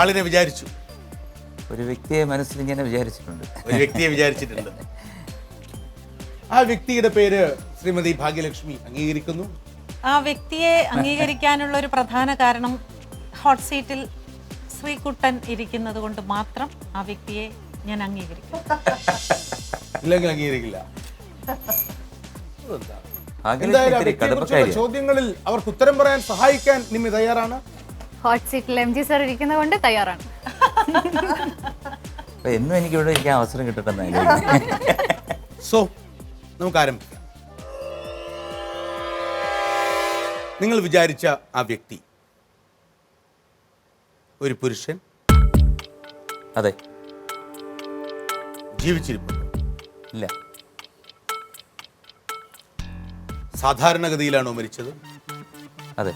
ആളിനെ വിചാരിച്ചു. ഒരു വ്യക്തിയെ മനസ്സിൽ ഇങ്ങനെ വിചാരിച്ചിട്ടുണ്ട്. ഒരു വ്യക്തിയെ വിചാരിച്ചിട്ടുണ്ട്. ആ വ്യക്തിയുടെ പേര് ശ്രീമതി ഭാഗ്യലക്ഷ്മി അംഗീകരിക്കുന്നു. ആ വ്യക്തിയെ അംഗീകരിക്കാനുള്ള ഒരു പ്രധാന കാരണം ഹോട്ട് സീറ്റിൽ ശ്രീകുട്ടൻ ഇരിക്കുന്നത് കൊണ്ട് മാത്രം ആ വ്യക്തിയെ ഞാൻ അംഗീകരിക്കും. ഇല്ലെങ്കിൽ അംഗീകരിക്കില്ല. അതെന്താ? ഭാഗ്യലക്ഷ്മി എന്തായാലും ആ വ്യക്തിയെക്കുറിച്ചുള്ള ചോദ്യങ്ങളിൽ അവർക്ക് ഉത്തരം പറയാൻ സഹായിക്കാൻ നിമ്മി തയ്യാറാണ്. ഹോട്ട് സീറ്റിൽ എം ജി സാർ ഇരിക്കുന്നത് കൊണ്ട് തയ്യാറാണ്. അപ്പൊ എന്നും എനിക്ക് ഇവിടെ ഇരിക്കാൻ അവസരം കിട്ടട്ടെ സോ നമുക്ക് ആരംഭിക്കാം. നിങ്ങൾ വിചാരിച്ച ആ വ്യക്തി ഒരു പുരുഷൻ അതെ. ജീവിച്ചിരിപ്പുണ്ട്. ഇല്ല. സാധാരണഗതിയിലാണോ മരിച്ചത്? അതെ.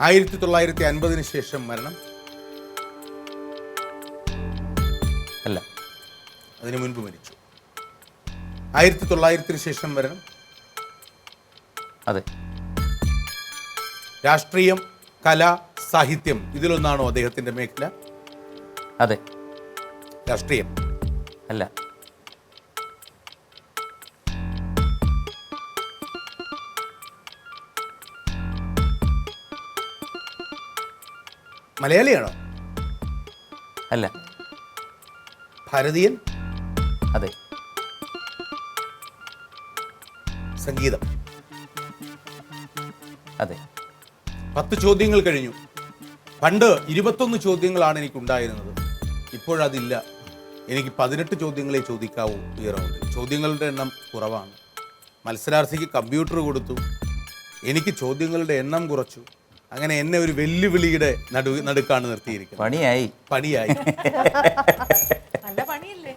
ആയിരത്തി തൊള്ളായിരത്തി അൻപതിന് ശേഷം മരണം? അല്ല. അതിനു മുൻപ് മരിച്ചു. ആയിരത്തി തൊള്ളായിരത്തിന് ശേഷം മരണം? അതെ. രാഷ്ട്രീയം കല സാഹിത്യം ഇതിലൊന്നാണോ അദ്ദേഹത്തിന്റെ മേഖല? അതെ. രാഷ്ട്രീയം അല്ല. മലയാളിയാണോ? അല്ല. ഭാരതീയൻ? അതെ. സംഗീതം? അതെ. പത്ത് ചോദ്യങ്ങൾ കഴിഞ്ഞു. പണ്ട് ഇരുപത്തൊന്ന് ചോദ്യങ്ങളാണ് എനിക്ക് ഉണ്ടായിരുന്നത് ഇപ്പോഴതില്ല. എനിക്ക് പതിനെട്ട് ചോദ്യങ്ങളെ ചോദിക്കാവൂ ഈ റൗണ്ട് ചോദ്യങ്ങളുടെ എണ്ണം കുറവാണ്. മത്സരാർത്ഥിക്ക് കമ്പ്യൂട്ടർ കൊടുത്തു. എനിക്ക് ചോദ്യങ്ങളുടെ എണ്ണം കുറച്ചു. അങ്ങനെ എന്നെ ഒരു വെല്ലുവിളിയുടെ നടു നടുക്കാണ് നിർത്തിയിരിക്കുന്നത്. പണിയായി. പണിയായി. നല്ല പണിയല്ലേ?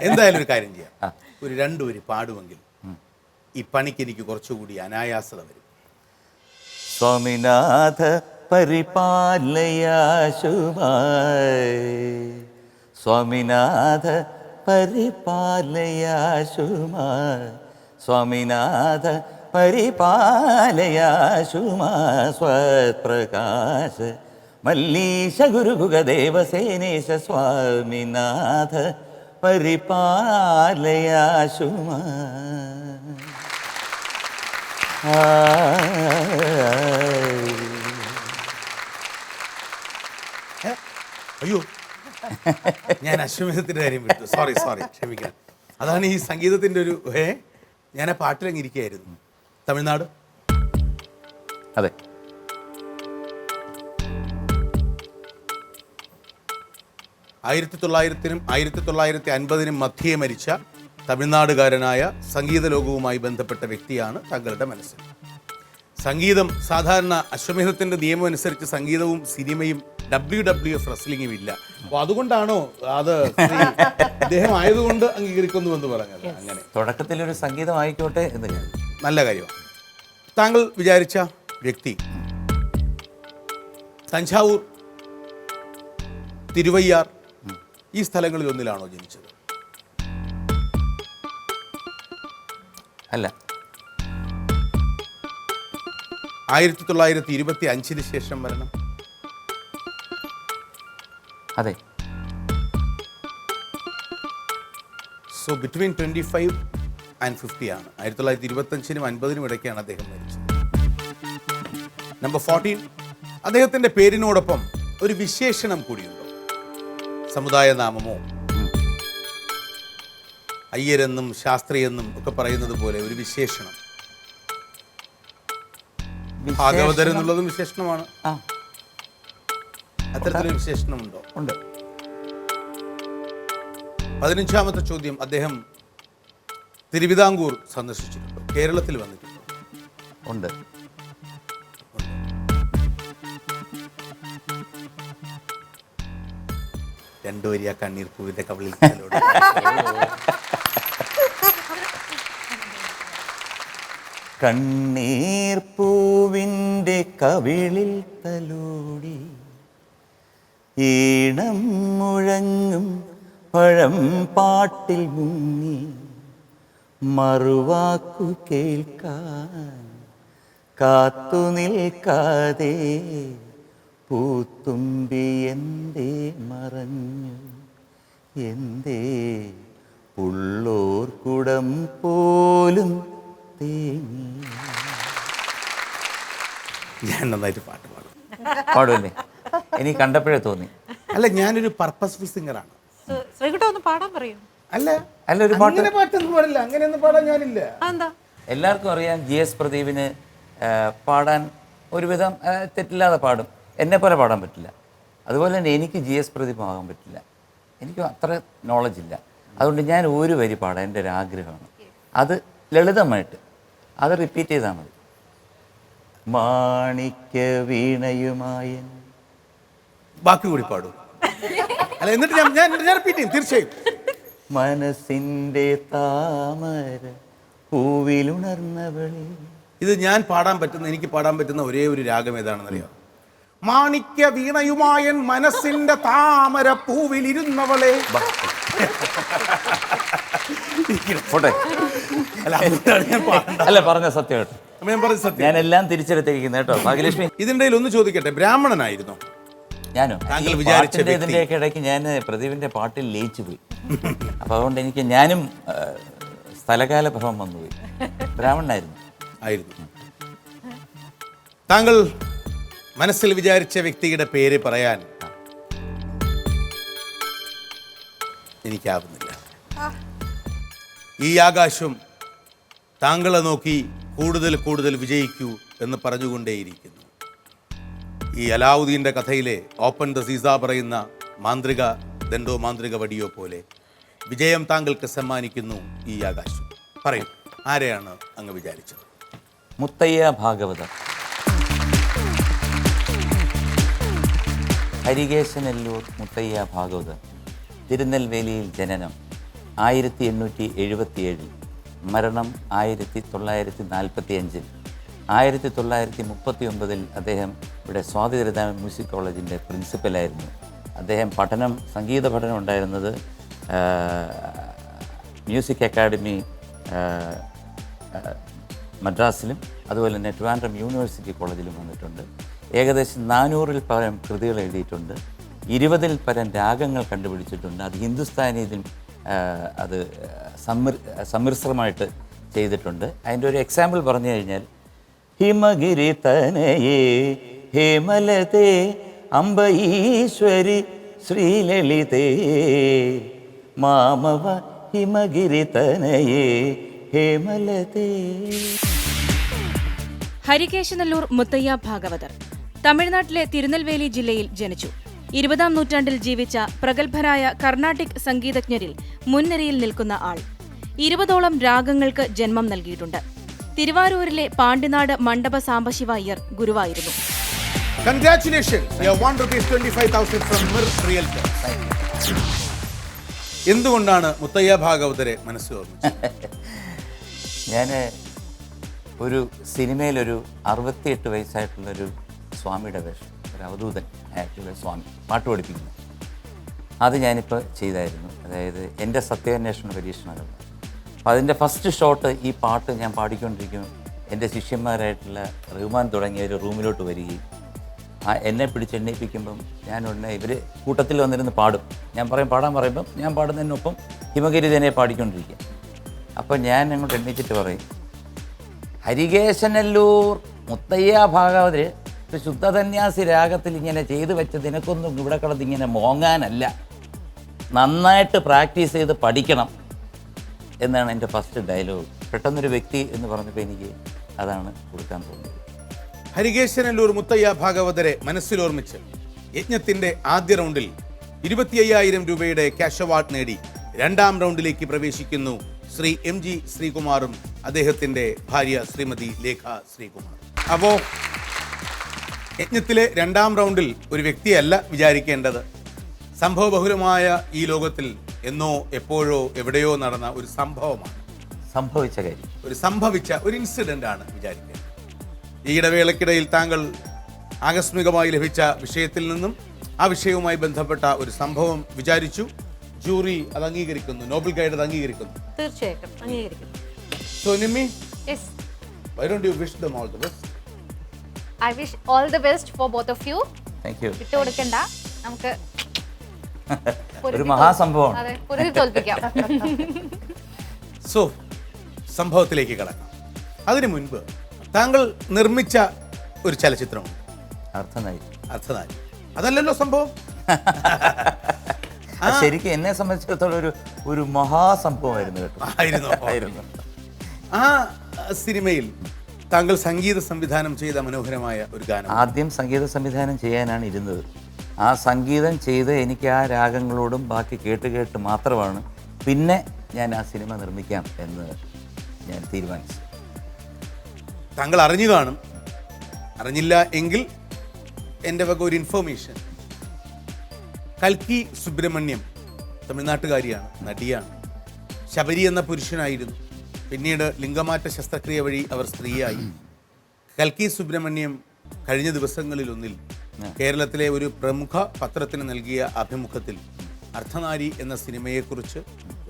എന്തായാലും ഒരു കാര്യം ചെയ്യാം. ഒരു രണ്ടു വരി പാടുമെങ്കിൽ ഈ പണിക്ക് എനിക്ക് കുറച്ചുകൂടി അനായാസത വരും. സ്വാമിനാഥ പരിപാലയാശുമായി സ്വാമിനാഥ പരിപാലയാശുമായി സ്വാമിനാഥ പരിപാലയാശുമാ സ്വത്പ്രകാശ മല്ലീശ ഗുരുഗുഗദേവസേനേശ സ്വാമിനാഥ പരിപാലയാശുമാ ഏ? അയ്യോ ഞാൻ അശ്വമേധത്തിന്റെ കാര്യം വിട്ടു. സോറി സോറി ക്ഷമിക്കണം. അതാണ് ഈ സംഗീതത്തിന്റെ ഒരു ഏ? ഞാൻ ആ പാട്ടിലങ്ങിരിക്കുകയായിരുന്നു തമിഴ്നാട്? അതെ. ആയിരത്തി തൊള്ളായിരത്തിനും ആയിരത്തി തൊള്ളായിരത്തി അൻപതിനും മധ്യേ മരിച്ച തമിഴ്നാടുകാരനായ സംഗീത ലോകവുമായി ബന്ധപ്പെട്ട വ്യക്തിയാണ് താങ്കളുടെ മനസ്സിൽ. സംഗീതം സാധാരണ അശ്വമേധത്തിന്റെ നിയമം അനുസരിച്ച് സംഗീതവും സിനിമയും ഡബ്ല്യു ഡബ്ല്യു എഫ് റെസ്ലിംഗും ഇല്ല. അപ്പോൾ അതുകൊണ്ടാണോ അത് അദ്ദേഹം ആയതുകൊണ്ട് അംഗീകരിക്കുന്നു എന്ന് പറഞ്ഞത്? അങ്ങനെ. തുടക്കത്തിൽ ഒരു സംഗീതം ആയിക്കോട്ടെ എന്ന് ഞാൻ. നല്ല കാര്യമാണ്. താങ്കൾ വിചാരിച്ച വ്യക്തി തഞ്ചാവൂർ തിരുവയ്യാർ ഈ സ്ഥലങ്ങളിൽ ഒന്നിലാണോ ജനിച്ചത്? അല്ല. ആയിരത്തി തൊള്ളായിരത്തി ഇരുപത്തി അഞ്ചിന് ശേഷം വരണം. അതെ. So between twenty five and fifty ആണ്. ആയിരത്തി തൊള്ളായിരത്തി ഇരുപത്തഞ്ചിനും അൻപതിനും ഇടയ്ക്കാണ് അദ്ദേഹം മരിച്ചത്. നമ്പർ ഫോർട്ടീൻ അദ്ദേഹത്തിന്റെ പേരിനോടൊപ്പം ഒരു വിശേഷണം കൂടിയുണ്ടോ. സമുദായ നാമമോ? അയ്യരെന്നും ശാസ്ത്രിയെന്നും ഒക്കെ പറയുന്നത് പോലെ ഒരു വിശേഷണം. ഭാഗവതർ എന്നുള്ളതും വിശേഷണമാണ്. ആ. അത്തരത്തിലൊരു വിശേഷണമുണ്ടോ. ഉണ്ട്. പതിനഞ്ചാമത്തെ ചോദ്യം അദ്ദേഹം തിരുവിതാംകൂർ സന്ദർശിച്ചിട്ടുണ്ടോ. കേരളത്തിൽ വന്നിട്ടുണ്ടോ. ഉണ്ട്. രണ്ടു വരിയ കണ്ണീർ പൂവിന്റെ കവിളിൽ കണ്ണീർ പൂവിന്റെ കവിളിൽ തലോടി. ഈണം മുഴങ്ങും പഴം പാട്ടിൽ മുങ്ങി. മറുവാക്കു കേൾക്കാൻ കാത്തു നിൽക്കാതെ പൂത്തുമ്പി എന്തേ മറഞ്ഞു. എന്തേ ഉള്ളോർക്കുടം പോലും തേങ്ങി ഞാൻ നന്നായിട്ട് പാട്ട് പാടും. പാടുമല്ലേ എനിക്ക് കണ്ടപ്പോഴേ തോന്നി. അല്ല ഞാനൊരു പർപ്പസ്ഫുൾ സിംഗറാണ് ശ്രീ- ശ്രീകുട്ട ഒന്ന് പാടാൻ പറയൂ. അല്ല അല്ല ഒരു പാട്ട്. അങ്ങനെ പാട്ടൊന്നും പാടില്ല. അങ്ങനെയൊന്നും പാടാൻ ഞാനില്ല. എല്ലാവർക്കും അറിയാം ജി എസ് പ്രദീപിന് പാടാൻ ഒരുവിധം തെറ്റില്ലാതെ പാടും. എന്നെ പോലെ പാടാൻ പറ്റില്ല. അതുപോലെ തന്നെ എനിക്ക് ജി എസ് പ്രദീപ് ആകാൻ പറ്റില്ല. എനിക്ക് അത്ര നോളജ് ഇല്ല. അതുകൊണ്ട് ഞാൻ ഒരു വരി പാടാൻ എന്റെ ഒരു ആഗ്രഹമാണ് അത് ലളിതമായിട്ട് അത് റിപ്പീറ്റ് ചെയ്താൽ മതി. മാണിക്യ വീണയുമായൻ. ബാക്കി കൂടി പാടും. അല്ല എന്നിട്ട് ഞാൻ ഞാൻ ഞാൻ റിപ്പീറ്റ് ചെയ്യും തീർച്ചയായും. മനസ്സിന്റെ താമര പൂവിലുണർന്നവളി. ഇത് ഞാൻ പാടാൻ പറ്റുന്ന എനിക്ക് പാടാൻ പറ്റുന്ന ഒരേ ഒരു രാഗം ഏതാണെന്ന് അറിയാം മാണിക്യ വീണയുമായൻ മനസ്സിന്റെ താമര പൂവിൽ ഇരുന്നവളെ പോട്ടെ. അല്ല അതുകൊണ്ടാണ് ഞാൻ അല്ല പറഞ്ഞ സത്യം അപ്പൊ ഞാൻ പറഞ്ഞ സത്യം. ഞാനെല്ലാം തിരിച്ചെടുത്തിരിക്കുന്നു കേട്ടോ. ഭാഗ്യലക്ഷ്മി. ഇടയിൽ ഒന്ന് ചോദിക്കട്ടെ ബ്രാഹ്മണനായിരുന്നു? ഞാനോ? താങ്കൾ ഈ വിചാരിച്ച പാട്ടിന്റെ വ്യക്തി. ഇതിന്റെയൊക്കെ ഇടയ്ക്ക് ഞാൻ പ്രദീപിന്റെ പാട്ടിൽ ലയിച്ചു പോയി. അപ്പൊ അതുകൊണ്ട് എനിക്ക് ഞാനും ആ, സ്ഥലകാല ഭവം വന്നുപോയി. ബ്രാഹ്മണനായിരുന്നു. ആയിരുന്നു. താങ്കൾ മനസ്സിൽ വിചാരിച്ച വ്യക്തിയുടെ പേര് പറയാൻ എനിക്കാവുന്നില്ല. ഈ ആകാശം താങ്കളെ നോക്കി കൂടുതൽ കൂടുതൽ വിജയിക്കൂ എന്ന് പറഞ്ഞുകൊണ്ടേയിരിക്കുന്നു. ഈ അലാവുദ്ദീന്റെ കഥയിലെ ഓപ്പൺ ദ സീസ പറയുന്ന മാന്ത്രിക ദണ്ടോ മാന്ത്രിക വടിയോ പോലെ വിജയം താങ്കൾക്ക് സമ്മാനിക്കുന്നു ഈ ആകാശം. പറയും ആരെയാണ് അങ്ങ് വിചാരിച്ചത്? മുത്തയ്യ ഭാഗവതർ. ഹരികേശനെല്ലൂർ മുത്തയ്യ ഭാഗവതർ തിരുനെൽവേലിയിൽ ജനനം ആയിരത്തി എണ്ണൂറ്റി എഴുപത്തിയേഴിൽ മരണം ആയിരത്തി തൊള്ളായിരത്തി നാൽപ്പത്തി അഞ്ചിൽ ആയിരത്തി തൊള്ളായിരത്തി മുപ്പത്തി ഒമ്പതിൽ അദ്ദേഹം ഇവിടെ സ്വാതിരത മ്യൂസിക് കോളേജിന്റെ പ്രിൻസിപ്പലായിരുന്നു. അദ്ദേഹം പഠനം സംഗീത പഠനം ഉണ്ടായിരുന്നത് മ്യൂസിക് അക്കാഡമി മദ്രാസിലും അതുപോലെ തന്നെ ട്രിവാൻഡ്രം യൂണിവേഴ്സിറ്റി കോളേജിലും വന്നിട്ടുണ്ട്. ഏകദേശം നാനൂറിൽ പരം കൃതികൾ എഴുതിയിട്ടുണ്ട്. ഇരുപതിൽ പരം രാഗങ്ങൾ കണ്ടുപിടിച്ചിട്ടുണ്ട്. അത് ഹിന്ദുസ്ഥാനി ഇതിൽ അത് സമ്മിർ സമ്മിശ്രമായിട്ട് ചെയ്തിട്ടുണ്ട്. അതിന്റെ ഒരു എക്സാമ്പിൾ പറഞ്ഞു കഴിഞ്ഞാൽ ഹിമഗിരി തനയേ ഹേമലതേ അംബ ഈശ്വരി ശ്രീലളിതേ മാമവ ഹിമഗിരി തനയേ ഹേമലതേ. ഹരികേശനല്ലൂർ മുത്തയ്യ ഭാഗവതർ. തമിഴ്നാട്ടിലെ തിരുനെൽവേലി ജില്ലയിൽ ജനിച്ചു. ഇരുപതാം നൂറ്റാണ്ടിൽ ജീവിച്ച പ്രഗത്ഭരായ കർണാട്ടിക് സംഗീതജ്ഞരിൽ മുൻനിരയിൽ നിൽക്കുന്ന ആൾ. ഇരുപതോളം രാഗങ്ങൾക്ക് ജന്മം നൽകിയിട്ടുണ്ട്. തിരുവാരൂരിലെ പാണ്ടിനാട് മണ്ഡപ സാംബശിവ അയ്യർ ഗുരുവായിരുന്നു. എന്തുകൊണ്ടാണ് മുത്തയ്യ ഭാഗവതരെ മനസ്സിൽ ഞാൻ ഒരു സിനിമയിലൊരു അറുപത്തിയെട്ട് വയസ്സായിട്ടുള്ളൊരു സ്വാമിയുടെ വേഷം. ഒരു അവധൂതൻ ആയിട്ടുള്ള സ്വാമി. പാട്ട് പഠിപ്പിക്കുന്നു. അത് ഞാനിപ്പോൾ ചെയ്തായിരുന്നു. അതായത് എന്റെ സത്യാന്വേഷണ പരീക്ഷണങ്ങൾ. അപ്പോൾ അതിന്റെ ഫസ്റ്റ് ഷോട്ട് ഈ പാട്ട് ഞാൻ പാടിക്കൊണ്ടിരിക്കും. എന്റെ ശിഷ്യന്മാരായിട്ടുള്ള റഹ്മാൻ തുടങ്ങിയ ഒരു റൂമിലോട്ട് വരികയും ആ എന്നെ പിടിച്ച് എണ്ണയിപ്പിക്കുമ്പം ഞാൻ ഉടനെ ഇവർ കൂട്ടത്തിൽ വന്നിരുന്ന് പാടും. ഞാൻ പറയും പാടാൻ പറയുമ്പം ഞാൻ പാടുന്നതിനൊപ്പം ഹിമഗിരി തന്നെ പാടിക്കൊണ്ടിരിക്കുക അപ്പോൾ ഞാൻ അങ്ങോട്ട് എണ്ണിച്ചിട്ട് പറയും ഹരികേശനല്ലൂർ മുത്തയ്യ ഭാഗവതര് ശുദ്ധസന്യാസി രാഗത്തിൽ ഇങ്ങനെ ചെയ്തു വെച്ച് നിനക്കൊന്നും ഇവിടെ കിടന്ന് ഇങ്ങനെ മോങ്ങാനല്ല. നന്നായിട്ട് പ്രാക്ടീസ് ചെയ്ത് പഠിക്കണം എന്നാണ് എന്റെ ഫസ്റ്റ് ഡയലോഗ് പെട്ടെന്നൊരു വ്യക്തി എന്ന് പറഞ്ഞപ്പോൾ എനിക്ക് അതാണ് കൊടുക്കാൻ തോന്നിയത്. ഹരികേശനല്ലൂർ മുത്തയ്യ ഭാഗവതരെ മനസ്സിലോർമ്മിച്ച് യജ്ഞത്തിന്റെ ആദ്യ റൗണ്ടിൽ ഇരുപത്തി അയ്യായിരം രൂപയുടെ ക്യാഷ് അവാർഡ് നേടി രണ്ടാം റൗണ്ടിലേക്ക് പ്രവേശിക്കുന്നു ശ്രീ എം ജി ശ്രീകുമാറും അദ്ദേഹത്തിന്റെ ഭാര്യ ശ്രീമതി ലേഖ ശ്രീകുമാർ അപ്പോ യജ്ഞത്തിലെ രണ്ടാം റൗണ്ടിൽ ഒരു വ്യക്തിയല്ല വിചാരിക്കേണ്ടത്. സംഭവബഹുലമായ ഈ ലോകത്തിൽ എന്നോ എപ്പോഴോ എവിടെയോ നടന്ന ഒരു സംഭവമാണ്. സംഭവിച്ച കാര്യം. ഒരു സംഭവിച്ച ഒരു ഇൻസിഡന്റ് ആണ് വിചാരിക്കേണ്ടത്. ഈ ഇടവേളക്കിടയിൽ താങ്കൾ ആകസ്മികമായി ലഭിച്ച വിഷയത്തിൽ നിന്നും ആ വിഷയവുമായി ബന്ധപ്പെട്ട ഒരു സംഭവം വിചാരിച്ചു. ജൂറി അത് അംഗീകരിക്കുന്നു. നോബൽ ഗൈഡ് അത് അംഗീകരിക്കുന്നു. തീർച്ചയായിട്ടും അംഗീകരിക്കുന്നു. So Nimmi yes why don't you wish them all the best I wish all the best for both of you thank you വിട്ടു കൊടുക്കണ്ട. നമുക്ക് ഒരു മഹാസംഭവം അതെ പൊരുതി തോൽപ്പിക്കാം. സോ സംഭവത്തിലേക്ക് കടക്കാം. അതിനു മുൻപ് താങ്കൾ നിർമ്മിച്ച ഒരു ചലച്ചിത്രമുണ്ട്. അർത്ഥനായി അർത്ഥനായി അതല്ലല്ലോ സംഭവം? ശരിക്കും എന്നെ സംബന്ധിച്ചിടത്തോളം ഒരു ഒരു മഹാസംഭവമായിരുന്നു കേട്ടോ. ആയിരുന്നോ. ആയിരുന്നു. ആ സിനിമയിൽ താങ്കൾ സംഗീത സംവിധാനം ചെയ്ത മനോഹരമായ ഒരു ഗാനം. ആദ്യം സംഗീത സംവിധാനം ചെയ്യാനാണ് ഇരുന്നത്. ആ സംഗീതം ചെയ്ത് എനിക്ക് ആ രാഗങ്ങളോടും ബാക്കി കേട്ട് കേട്ട് മാത്രമാണ് പിന്നെ ഞാൻ ആ സിനിമ നിർമ്മിക്കാം എന്ന് ഞാൻ തീരുമാനിച്ചു. താങ്കൾ അറിഞ്ഞു കാണും. അറിഞ്ഞില്ല എങ്കിൽ എന്റെ വക ഒരു ഇൻഫോർമേഷൻ കൽക്കി സുബ്രഹ്മണ്യം തമിഴ്നാട്ടുകാരിയാണ് നടിയാണ്. ശബരി എന്ന പുരുഷനായിരുന്നു. പിന്നീട് ലിംഗമാറ്റ ശസ്ത്രക്രിയ വഴി അവർ സ്ത്രീയായി. കൽക്കി സുബ്രഹ്മണ്യം കഴിഞ്ഞ ദിവസങ്ങളിലൊന്നിൽ കേരളത്തിലെ ഒരു പ്രമുഖ പത്രത്തിന് നൽകിയ അഭിമുഖത്തിൽ അർദ്ധനാരി എന്ന സിനിമയെക്കുറിച്ച്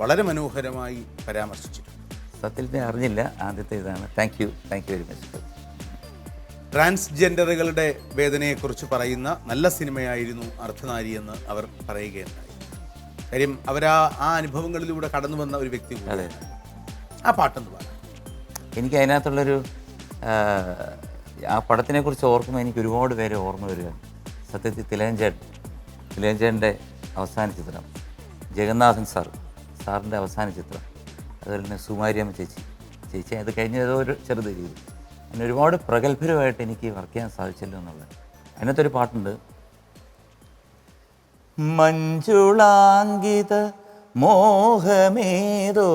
വളരെ മനോഹരമായി പരാമർശിച്ചിട്ടുണ്ട്. സത്യത്തിൽ ഞാൻ അറിഞ്ഞില്ല ആദ്യത്തെ ഇതാണ്. Thank you thank you very much ട്രാൻസ്ജെൻഡറുകളുടെ വേദനയെക്കുറിച്ച് പറയുന്ന നല്ല സിനിമയായിരുന്നു അർദ്ധനാരി എന്ന് അവർ പറയുകയുണ്ടായി. കാര്യം അവരാ ആ അനുഭവങ്ങളിലൂടെ കടന്നു വന്ന ഒരു വ്യക്തി കൂടിയാണ്. ആ പാട്ടെന്ന് പറയാം എനിക്ക് അതിനകത്തുള്ളൊരു ആ, പടത്തിനെ കുറിച്ച് ഓർക്കുമ്പോൾ എനിക്ക് ഒരുപാട് പേരെ ഓർമ്മ വരിക. സത്യത്തിൽ തിലേഞ്ചൻ തിലകഞ്ചേട്ടന്റെ അവസാന ചിത്രം. ജഗന്നാഥൻ സാർ സാറിന്റെ അവസാന ചിത്രം. അതുപോലെ തന്നെ സുമാരിയമ്മ ചേച്ചി. ചേച്ചി അത് കഴിഞ്ഞ ഏതോ ഒരു ചെറുത് രീതി. അങ്ങനെ ഒരുപാട് പ്രഗത്ഭരമായിട്ട് എനിക്ക് വർക്ക് ചെയ്യാൻ സാധിച്ചല്ലോ എന്നുള്ളത്. അതിനകത്തൊരു പാട്ടുണ്ട്. മഞ്ജുളാങ്കിത മോഹമേതോ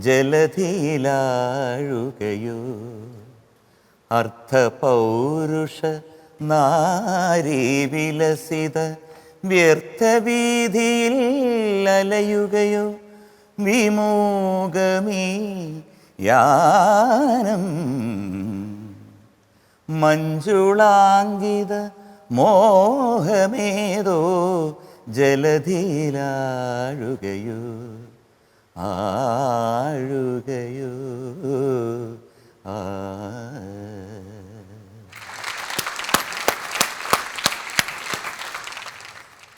ജലധിയിലാഴുകയോ അർത്ഥപൗരുഷ നാരീ വിലസിത വ്യർത്ഥവീതിയിൽ അലയുകയോ വിമോഗമീ യാനം. മഞ്ജുളാങ്കിത മോഹമേതോ ജലധിയിലാഴുകയോ ആഴുകയോ. ആ.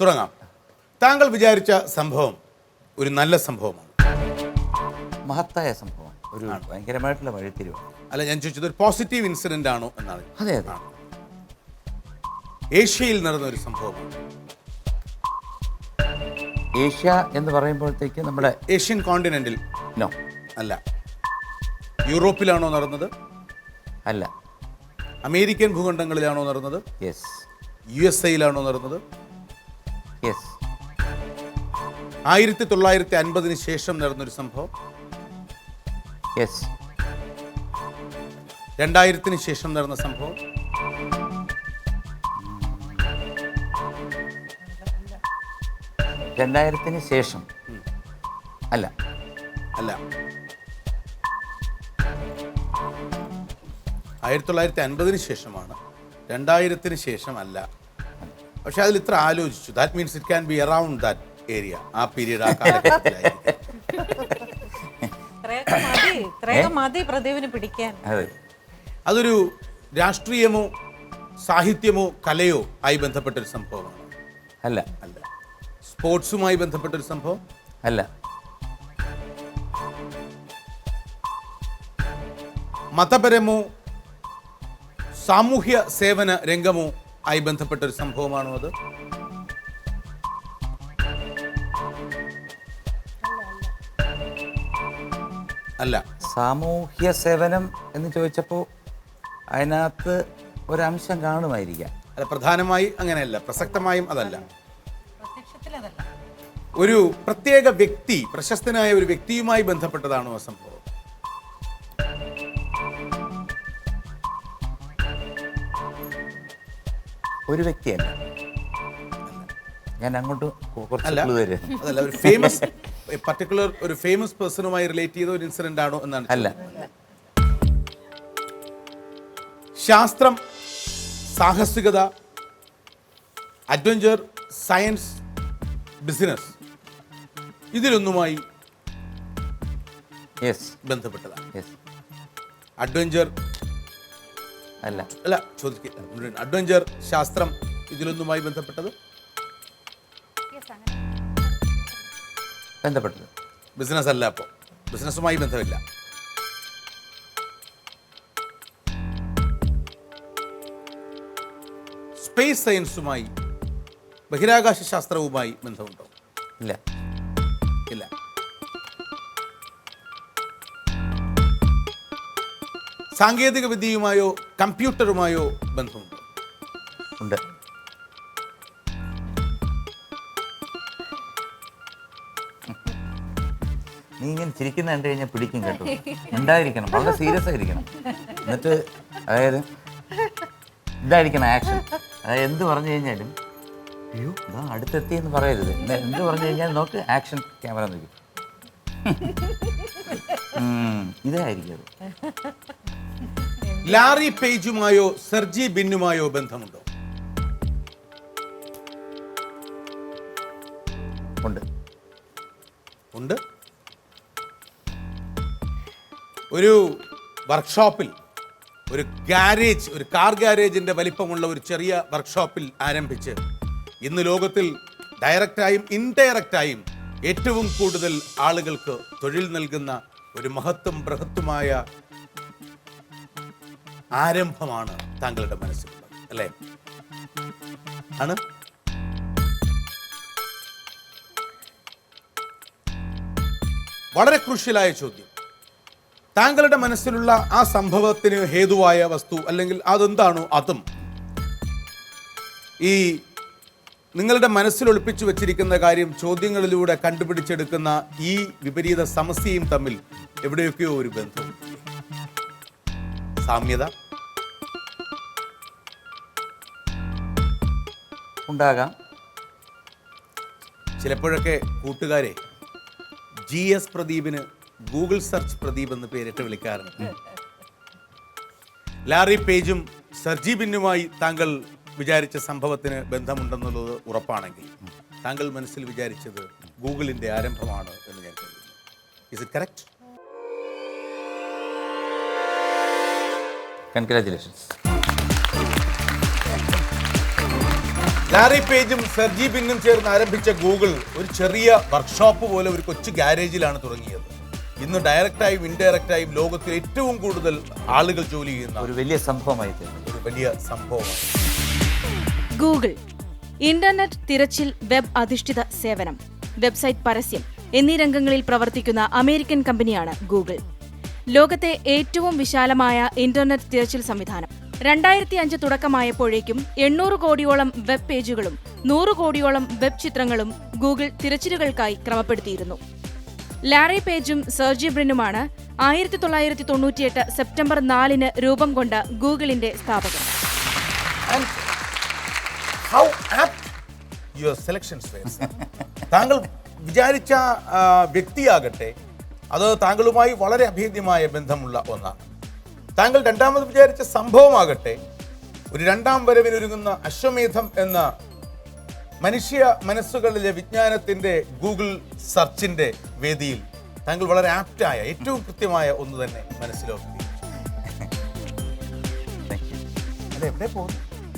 തുടങ്ങാം. താങ്കൾ വിചാരിച്ച സംഭവം ഒരു നല്ല സംഭവമാണ്. മഹത്തായ സംഭവമാണ്. ഒരു ഭയങ്കരമായിട്ടുള്ള വഴിത്തിരിവാണ് അല്ല ഞാൻ ചോദിച്ചത് ഒരു പോസിറ്റീവ് ഇൻസിഡന്റ് ആണോ എന്നാണ്. അതെ അതെ. ഏഷ്യയിൽ നടന്ന ഒരു സംഭവമാണ്. ഏഷ്യ എന്ന് പറയുമ്പോഴത്തേക്ക് നമ്മുടെ ഏഷ്യൻ കോണ്ടിനെന്റിൽ നോ. അല്ല. യൂറോപ്പിലാണോ നടന്നത്? അല്ല. അമേരിക്കൻ ഭൂഖണ്ഡങ്ങളിലാണോ നടന്നത്? യെസ് യു എസ് എയിലാണോ നടന്നത്? യെസ് ആയിരത്തി തൊള്ളായിരത്തി അൻപതിന് ശേഷം നടന്നൊരു സംഭവം? യെസ് രണ്ടായിരത്തിന് ശേഷം നടന്ന സംഭവം? രണ്ടായിരത്തിന് ശേഷം. അല്ല. അല്ല. ആയിരത്തി തൊള്ളായിരത്തി അൻപതിന് ശേഷമാണ്. രണ്ടായിരത്തിന് ശേഷം അല്ല. പക്ഷെ അതിൽ ഇത്ര ആലോചിച്ചു. That means it can be around that area ആ പീരീഡ് ആ കാലഘട്ടത്തിലായിരിക്കും മതി. ഇത്രയൊക്കെ മതി പിടിക്കാൻ. അതൊരു രാഷ്ട്രീയമോ സാഹിത്യമോ കലയോ ആയി ബന്ധപ്പെട്ട ഒരു സംഭവമാണ്. അല്ല. അല്ല. സ്പോർട്സുമായി ബന്ധപ്പെട്ട ഒരു സംഭവം? അല്ല. മതപരമോ സാമൂഹ്യ സേവന രംഗമോ ആയി ബന്ധപ്പെട്ട ഒരു സംഭവമാണോ അത്? അല്ല. സാമൂഹ്യ സേവനം എന്ന് ചോദിച്ചപ്പോൾ അതിനകത്ത് ഒരംശം കാണുമായിരിക്കാം. അല്ല പ്രധാനമായി അങ്ങനെയല്ല. പ്രസക്തമായും അതല്ല അതല്ല. ഒരു പ്രത്യേക വ്യക്തി പ്രശസ്തനായ ഒരു വ്യക്തിയുമായി ബന്ധപ്പെട്ടതാണോ ആ സംഭവം? ഒരു വ്യക്തിയല്ല. ഞാൻ അങ്ങോട്ട് അതല്ല ഒരു ഫേമസ് പർട്ടിക്കുലർ ഒരു ഫേമസ് പേഴ്സണുമായി റിലേറ്റ് ചെയ്ത ഒരു ഇൻസിഡന്റ് ആണോ എന്നാണ് അല്ല. ശാസ്ത്രം സാഹസികത അഡ്വഞ്ചർ സയൻസ് ബിസിനസ്. ഇതിലൊന്നുമായി യെസ് ബന്ധപ്പെട്ടതാണ്. യെസ് അഡ്വഞ്ചർ അല്ല. അല്ല ചോദിക്കില്ല അഡ്വഞ്ചർ ശാസ്ത്രം ഇതിലൊന്നുമായി ബന്ധപ്പെട്ടത്. ബന്ധപ്പെട്ടത്. ബിസിനസ് അല്ല അപ്പോൾ ബിസിനസ്സുമായി ബന്ധമില്ല. സ്പേസ് സയൻസുമായി ബഹിരാകാശ ശാസ്ത്രവുമായി ബന്ധമുണ്ടോ? ഇല്ല. ഇല്ല. സാങ്കേതിക വിദ്യയുമായോ കമ്പ്യൂട്ടറുമായോ ബന്ധമുണ്ടോ? ഉണ്ട്. നീ ഇങ്ങനെ ചിരിക്കുന്ന കണ്ടു കഴിഞ്ഞാൽ പിടിക്കും കേട്ടോ. ഉണ്ടായിരിക്കണം വളരെ സീരിയസ് ആയിരിക്കണം. എന്നിട്ട് അതായത് ഇതായിരിക്കണം ആക്ഷൻ അതായത് എന്ത് പറഞ്ഞു കഴിഞ്ഞാലും അയ്യോ. ഇതാ അടുത്തെത്തി എന്ന് പറയരുത് എന്താ പറഞ്ഞു കഴിഞ്ഞാൽ നോക്ക് ആക്ഷൻ ക്യാമറ നോക്കി. ഉം, ഇതായിരിക്കും അത്. ലാറി പേജുമായോ സെർജി ബിന്നുമായോ ബന്ധമുണ്ടോ? ഉണ്ട്. ഉണ്ട്. ഒരു വർക്ക്ഷോപ്പിൽ ഒരു ഗാരേജ് ഒരു കാർ ഗാരേജിന്റെ വലിപ്പമുള്ള ഒരു ചെറിയ വർക്ക്ഷോപ്പിൽ ആരംഭിച്ച് ഇന്ന് ലോകത്തിൽ ഡയറക്റ്റായും ഇൻഡയറക്റ്റായും ഏറ്റവും കൂടുതൽ ആളുകൾക്ക് തൊഴിൽ നൽകുന്ന ഒരു മഹത്വം ബൃഹത്തുമായ ആരംഭമാണ് താങ്കളുടെ മനസ്സിലുള്ളത് അല്ലേ? ആണ്? വളരെ ക്രൂഷ്യലായ ചോദ്യം. താങ്കളുടെ മനസ്സിലുള്ള ആ സംഭവത്തിന് ഹേതുവായ വസ്തു അല്ലെങ്കിൽ അതെന്താണോ അതും ഈ നിങ്ങളുടെ മനസ്സിൽ ഒളിപ്പിച്ചു വെച്ചിരിക്കുന്ന കാര്യം ചോദ്യങ്ങളിലൂടെ കണ്ടുപിടിച്ചെടുക്കുന്ന ഈ വിപരീത സമസ്യയും തമ്മിൽ എവിടെയൊക്കെയോ ഒരു ബന്ധം. സാമ്യത. ഉണ്ടാകാം. ചിലപ്പോഴൊക്കെ കൂട്ടുകാരെ ജി എസ് പ്രദീപിന് ഗൂഗിൾ സെർച്ച് പ്രദീപ് എന്ന് പേരിട്ട് വിളിക്കാറുണ്ട്. ലാറി പേജും സർജി ബിന്നുമായി താങ്കൾ വിചാരിച്ച സംഭവത്തിന് ബന്ധമുണ്ടെന്നുള്ളത് ഉറപ്പാണെങ്കിൽ താങ്കൾ മനസ്സിൽ വിചാരിച്ചത് ഗൂഗിളിന്റെ ആരംഭമാണ് എന്ന് ഞാൻ കരുതുന്നു. Is it correct congratulations Larry പേജും സെർജി ബിന്നും ചേർന്ന് ആരംഭിച്ച ഗൂഗിൾ ഒരു ചെറിയ വർക്ക്ഷോപ്പ് പോലെ ഒരു കൊച്ചു ഗാരേജിലാണ് തുടങ്ങിയത്. ഇന്ന് ഡയറക്റ്റായും ഇൻഡയറക്റ്റായും ലോകത്തിൽ ഏറ്റവും കൂടുതൽ ആളുകൾ ജോലി ചെയ്യുന്ന ഒരു വലിയ സംഭവമായി ഒരു വലിയ സംഭവമാണ് ഗൂഗിൾ. ഇന്റർനെറ്റ് തിരച്ചിൽ വെബ് അധിഷ്ഠിത സേവനം. വെബ്സൈറ്റ് പരസ്യം എന്നീ രംഗങ്ങളിൽ പ്രവർത്തിക്കുന്ന അമേരിക്കൻ കമ്പനിയാണ് ഗൂഗിൾ. ലോകത്തെ ഏറ്റവും വിശാലമായ ഇന്റർനെറ്റ് തിരച്ചിൽ സംവിധാനം. രണ്ടായിരത്തി അഞ്ച് തുടക്കമായപ്പോഴേക്കും എണ്ണൂറ് കോടിയോളം വെബ് പേജുകളും നൂറ് കോടിയോളം വെബ് ചിത്രങ്ങളും ഗൂഗിൾ തിരച്ചിലുകൾക്കായി ക്രമപ്പെടുത്തിയിരുന്നു. ലാറി പേജും സെർജി ബ്രിനുമാണ് ആയിരത്തി തൊള്ളായിരത്തി തൊണ്ണൂറ്റിയെട്ട് സെപ്റ്റംബർ നാലിന് രൂപം കൊണ്ട ഗൂഗിളിന്റെ സ്ഥാപകർ how ആപ്റ്റ് യുവർ സെലക്ഷൻ. താങ്കൾ വിചാരിച്ച വ്യക്തിയാകട്ടെ അത് താങ്കളുമായി വളരെ അഭേദ്യമായ ബന്ധമുള്ള ഒന്നാണ്. താങ്കൾ രണ്ടാമത് വിചാരിച്ച സംഭവമാകട്ടെ ഒരു രണ്ടാം വരവിനൊരുങ്ങുന്ന അശ്വമേധം എന്ന മനുഷ്യ മനസ്സുകളിലെ വിജ്ഞാനത്തിന്റെ ഗൂഗിൾ സെർച്ചിന്റെ വേദിയിൽ താങ്കൾ വളരെ ആപ്റ്റായ ഏറ്റവും കൃത്യമായ ഒന്ന് തന്നെ മനസ്സിലാക്കി അല്ല എവിടെ യു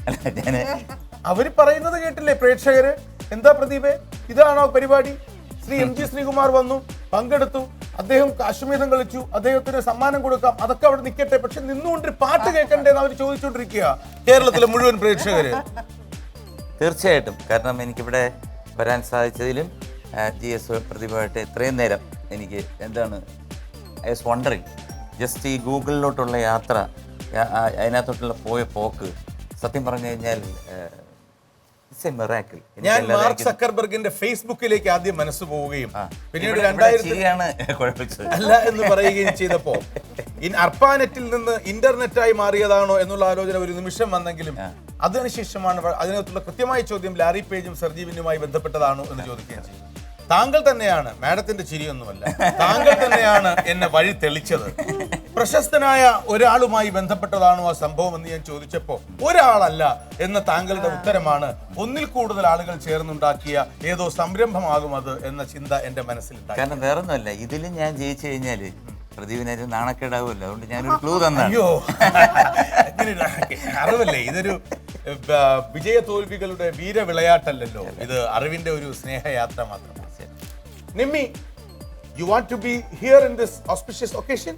അവർ പറയുന്നത് കേട്ടില്ലേ പ്രേക്ഷകര്? എന്താ പ്രദീപേ? ഇതാണോ പരിപാടി? ശ്രീ എം ജി ശ്രീകുമാർ വന്നു പങ്കെടുത്തു അദ്ദേഹം കാശ്മീരം കളിച്ചു അദ്ദേഹത്തിന് സമ്മാനം കൊടുക്കാം അതൊക്കെ അവിടെ നിൽക്കട്ടെ പക്ഷെ നിന്നുകൊണ്ട് പാട്ട് കേൾക്കണ്ടേന്ന് അവർ ചോദിച്ചുകൊണ്ടിരിക്കുക കേരളത്തിലെ മുഴുവൻ പ്രേക്ഷകര്. തീർച്ചയായിട്ടും. കാരണം എനിക്കിവിടെ വരാൻ സാധിച്ചതിലും ജി എസ് പ്രതിഭയായിട്ട് ഇത്രയും നേരം എനിക്ക് എന്താണ് ഐ എസ് വണ്ടറിങ്. ജസ്റ്റ് ഈ ഗൂഗിളിലോട്ടുള്ള യാത്ര അതിനകത്തോട്ടുള്ള പോയ പോക്ക് സത്യം പറഞ്ഞു കഴിഞ്ഞാൽ ഇറ്റ്സ് എ മിറാക്കിൾ ഞാൻ മാർക്ക് സക്കർബർഗിന്റെ ഫേസ്ബുക്കിലേക്ക് ആദ്യം മനസ്സ് പോവുകയും പിന്നീട് രണ്ടായിരത്തി അല്ല എന്ന് പറയുകയും ചെയ്തപ്പോ ഇൻ അർപ്പാനെറ്റിൽ നിന്ന് ഇന്റർനെറ്റായി മാറിയതാണോ എന്നുള്ള ആലോചന ഒരു നിമിഷം വന്നെങ്കിലും അതിനുശേഷമാണ് അതിനകത്തുള്ള കൃത്യമായ ചോദ്യം ലാരി പേജും സർജീവിനുമായി ബന്ധപ്പെട്ടതാണോ എന്ന് ചോദിക്കുകയും ചെയ്തു. താങ്കൾ തന്നെയാണ് മാഡത്തിന്റെ ചിരിയൊന്നുമല്ല താങ്കൾ തന്നെയാണ് എന്നെ വഴി തെളിച്ചത്. പ്രശസ്തനായ ഒരാളുമായി ബന്ധപ്പെട്ടതാണോ ആ സംഭവം എന്ന് ഞാൻ ചോദിച്ചപ്പോൾ ഒരാളല്ല എന്ന താങ്കളുടെ ഉത്തരമാണ് ഒന്നിൽ കൂടുതൽ ആളുകൾ ചേർന്നുണ്ടാക്കിയ ഏതോ സംരംഭമാകും അത് എന്ന ചിന്ത എന്റെ മനസ്സിൽ കാരണം വേറൊന്നുമല്ല ഇതിലും ഞാൻ ജയിച്ചു കഴിഞ്ഞാൽ പ്രദീപിനൊരു നാണക്കേടാവുമല്ലോ. അതുകൊണ്ട് ഞാനൊരു ക്ലൂ അയ്യോ ഒരു അറിവല്ലേ? ഇതൊരു വിജയ തോൽവികളുടെ വീരവിളയാട്ടല്ലല്ലോ ഇത് അറിവിന്റെ ഒരു സ്നേഹയാത്ര മാത്രമാണ് Nimmi you want to be here in this auspicious occasion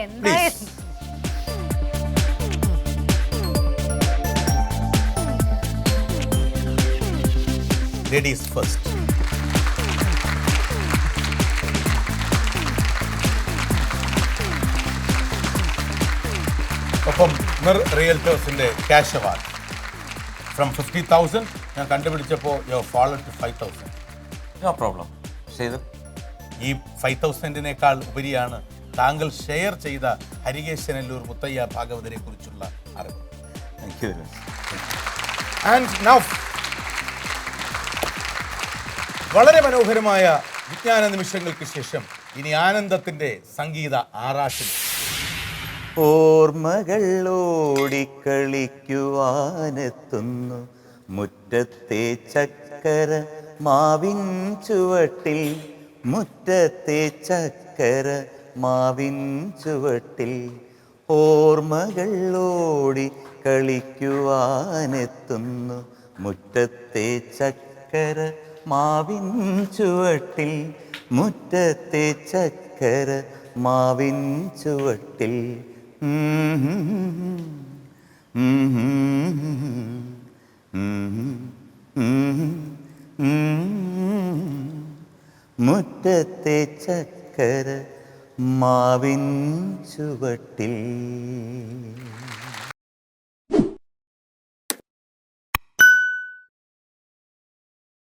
എന്തായാലും ലേഡീസ് ഫസ്റ്റ് ഒപ്പം Mir റിയൽറ്റേഴ്സിന്റെ cash award from fifty thousand ഞാൻ കണ്ടുപിടിച്ചപ്പോൾ yo follow to five thousand no problem പക്ഷേ ഇത് ഈ ഫൈവ് തൗസൻഡിനേക്കാൾ ഉപരിയാണ് താങ്കൾ ഷെയർ ചെയ്ത ഹരികേശനല്ലൂർ മുത്തയ്യ ഭാഗവതരെ കുറിച്ചുള്ള അറിവ്. വളരെ മനോഹരമായ വിജ്ഞാന നിമിഷങ്ങൾക്ക് ശേഷം ഇനി ആനന്ദത്തിന്റെ സംഗീത ആറാട്ടിൽ ഓർമ്മകൾ ഓടിക്കളിക്കുവാനെത്തുന്നു. മുറ്റത്തെ ചക്കര മാവിൻ ചുവട്ടിൽ മുറ്റത്തെ ചക്കര മാവിൻ ചുവട്ടിൽ ഓർമ്മകൾ ഓടി കളിക്കുവാനെത്തുന്നു. മുറ്റത്തെ ചക്കര മാവിൻ ചുവട്ടിൽ മുറ്റത്തെ ചക്കര മാവിൻ ചുവട്ടിൽ. മുറ്റത്തെ ചക്കര മാവിൻ ചുവട്ടിൽ